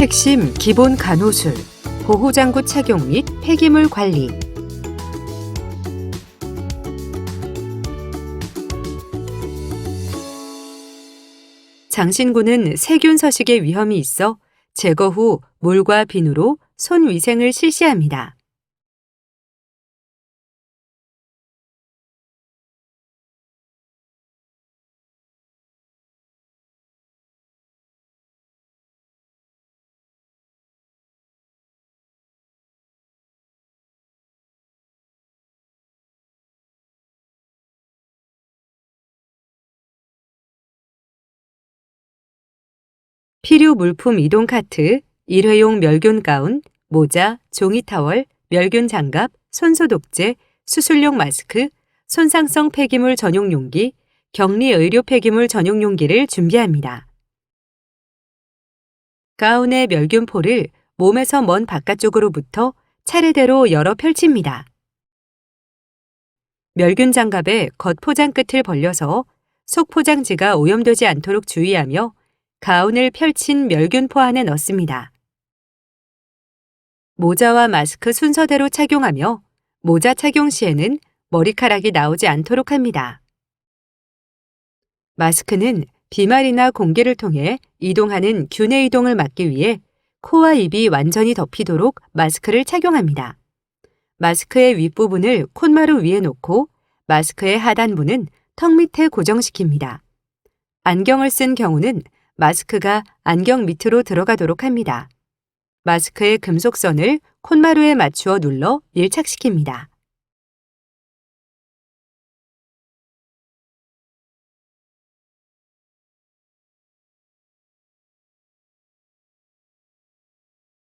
핵심 기본 간호술, 보호장구 착용 및 폐기물 관리. 장신구는 세균 서식의 위험이 있어 제거 후 물과 비누로 손 위생을 실시합니다. 필요 물품 이동 카트, 일회용 멸균 가운, 모자, 종이 타월, 멸균 장갑, 손소독제, 수술용 마스크, 손상성 폐기물 전용 용기, 격리 의료 폐기물 전용 용기를 준비합니다. 가운의 멸균포를 몸에서 먼 바깥쪽으로부터 차례대로 열어 펼칩니다. 멸균 장갑의 겉 포장 끝을 벌려서 속 포장지가 오염되지 않도록 주의하며 가운을 펼친 멸균포 안에 넣습니다. 모자와 마스크 순서대로 착용하며 모자 착용 시에는 머리카락이 나오지 않도록 합니다. 마스크는 비말이나 공기를 통해 이동하는 균의 이동을 막기 위해 코와 입이 완전히 덮이도록 마스크를 착용합니다. 마스크의 윗부분을 콧마루 위에 놓고 마스크의 하단부는 턱 밑에 고정시킵니다. 안경을 쓴 경우는 마스크가 안경 밑으로 들어가도록 합니다. 마스크의 금속선을 콧마루에 맞추어 눌러 밀착시킵니다.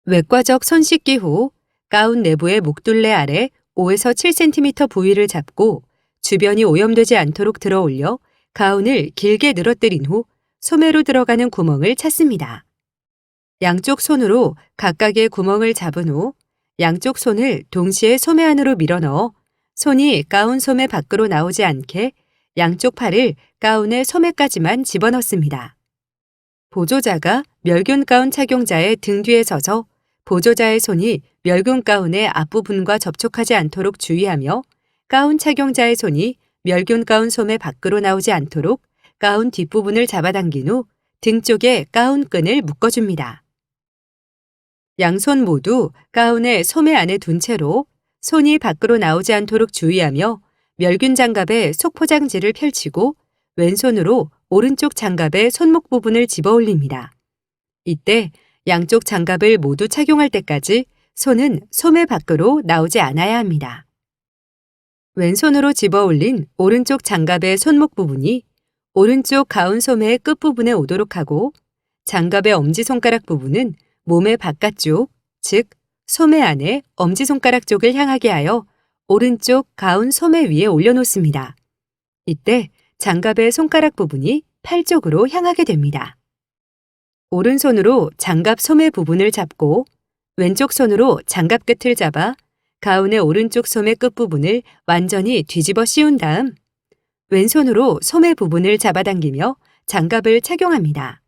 외과적 손 씻기 후 가운 내부의 목둘레 아래 5에서 7cm 부위를 잡고 주변이 오염되지 않도록 들어 올려 가운을 길게 늘어뜨린 후 소매로 들어가는 구멍을 찾습니다. 양쪽 손으로 각각의 구멍을 잡은 후 양쪽 손을 동시에 소매 안으로 밀어 넣어 손이 가운 소매 밖으로 나오지 않게 양쪽 팔을 가운의 소매까지만 집어넣습니다. 보조자가 멸균 가운 착용자의 등 뒤에 서서 보조자의 손이 멸균 가운의 앞부분과 접촉하지 않도록 주의하며 가운 착용자의 손이 멸균 가운 소매 밖으로 나오지 않도록 가운 뒷부분을 잡아당긴 후 등 쪽에 가운 끈을 묶어줍니다. 양손 모두 가운의 소매 안에 둔 채로 손이 밖으로 나오지 않도록 주의하며 멸균 장갑의 속 포장지를 펼치고 왼손으로 오른쪽 장갑의 손목 부분을 집어 올립니다. 이때 양쪽 장갑을 모두 착용할 때까지 손은 소매 밖으로 나오지 않아야 합니다. 왼손으로 집어 올린 오른쪽 장갑의 손목 부분이 오른쪽 가운 소매의 끝부분에 오도록 하고 장갑의 엄지손가락 부분은 몸의 바깥쪽, 즉 소매 안에 엄지손가락 쪽을 향하게 하여 오른쪽 가운 소매 위에 올려놓습니다. 이때 장갑의 손가락 부분이 팔 쪽으로 향하게 됩니다. 오른손으로 장갑 소매 부분을 잡고 왼쪽 손으로 장갑 끝을 잡아 가운의 오른쪽 소매 끝부분을 완전히 뒤집어 씌운 다음 왼손으로 소매 부분을 잡아당기며 장갑을 착용합니다.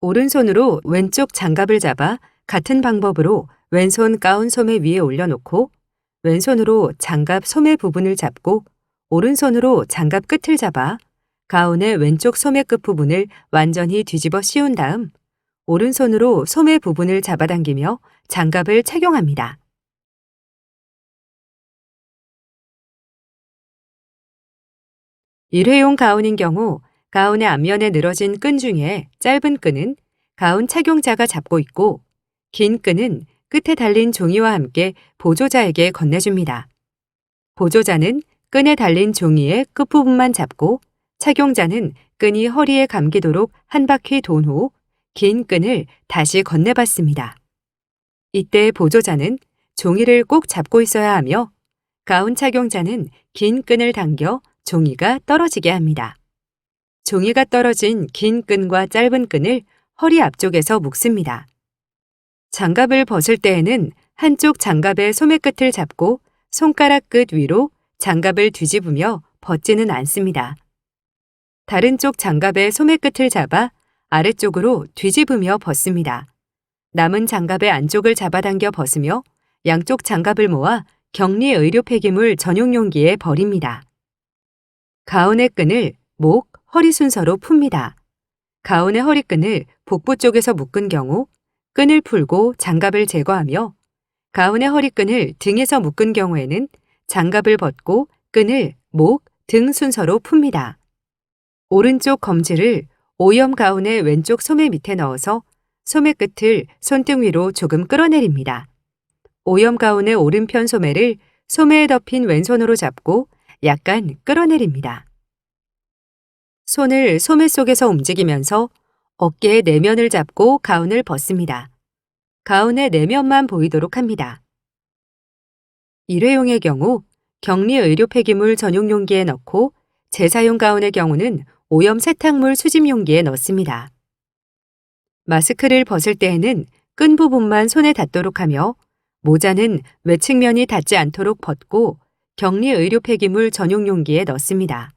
오른손으로 왼쪽 장갑을 잡아 같은 방법으로 왼손 가운 소매 위에 올려놓고 왼손으로 장갑 소매 부분을 잡고 오른손으로 장갑 끝을 잡아 가운의 왼쪽 소매 끝 부분을 완전히 뒤집어 씌운 다음 오른손으로 소매 부분을 잡아당기며 장갑을 착용합니다. 일회용 가운인 경우 가운의 앞면에 늘어진 끈 중에 짧은 끈은 가운 착용자가 잡고 있고 긴 끈은 끝에 달린 종이와 함께 보조자에게 건네줍니다. 보조자는 끈에 달린 종이의 끝부분만 잡고 착용자는 끈이 허리에 감기도록 한 바퀴 돈 후 긴 끈을 다시 건네받습니다. 이때 보조자는 종이를 꼭 잡고 있어야 하며 가운 착용자는 긴 끈을 당겨 종이가 떨어지게 합니다. 종이가 떨어진 긴 끈과 짧은 끈을 허리 앞쪽에서 묶습니다. 장갑을 벗을 때에는 한쪽 장갑의 소매 끝을 잡고 손가락 끝 위로 장갑을 뒤집으며 벗지는 않습니다. 다른 쪽 장갑의 소매 끝을 잡아 아래쪽으로 뒤집으며 벗습니다. 남은 장갑의 안쪽을 잡아당겨 벗으며 양쪽 장갑을 모아 격리 의료 폐기물 전용 용기에 버립니다. 가운의 끈을 목, 허리 순서로 풉니다. 가운의 허리끈을 복부 쪽에서 묶은 경우 끈을 풀고 장갑을 제거하며 가운의 허리끈을 등에서 묶은 경우에는 장갑을 벗고 끈을 목, 등 순서로 풉니다. 오른쪽 검지를 오염 가운의 왼쪽 소매 밑에 넣어서 소매 끝을 손등 위로 조금 끌어내립니다. 오염 가운의 오른편 소매를 소매에 덮인 왼손으로 잡고 약간 끌어내립니다. 손을 소매 속에서 움직이면서 어깨의 내면을 잡고 가운을 벗습니다. 가운의 내면만 보이도록 합니다. 일회용의 경우 격리 의료 폐기물 전용 용기에 넣고 재사용 가운의 경우는 오염 세탁물 수집 용기에 넣습니다. 마스크를 벗을 때에는 끈 부분만 손에 닿도록 하며 모자는 외측면이 닿지 않도록 벗고 격리 의료 폐기물 전용 용기에 넣습니다.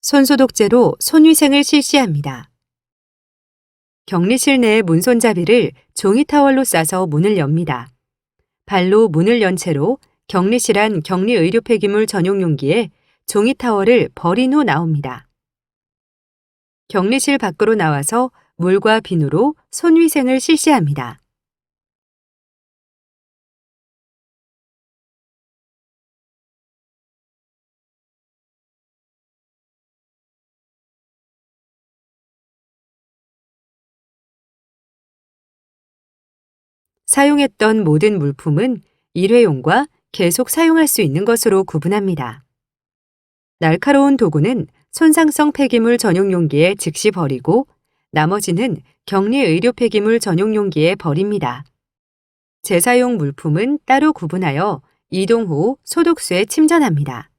손소독제로 손위생을 실시합니다. 격리실 내의 문손잡이를 종이 타월로 싸서 문을 엽니다. 발로 문을 연 채로 격리실 안 격리 의료 폐기물 전용 용기에 종이 타월을 버린 후 나옵니다. 격리실 밖으로 나와서 물과 비누로 손위생을 실시합니다. 사용했던 모든 물품은 일회용과 계속 사용할 수 있는 것으로 구분합니다. 날카로운 도구는 손상성 폐기물 전용 용기에 즉시 버리고 나머지는 격리 의료 폐기물 전용 용기에 버립니다. 재사용 물품은 따로 구분하여 이동 후 소독수에 침전합니다.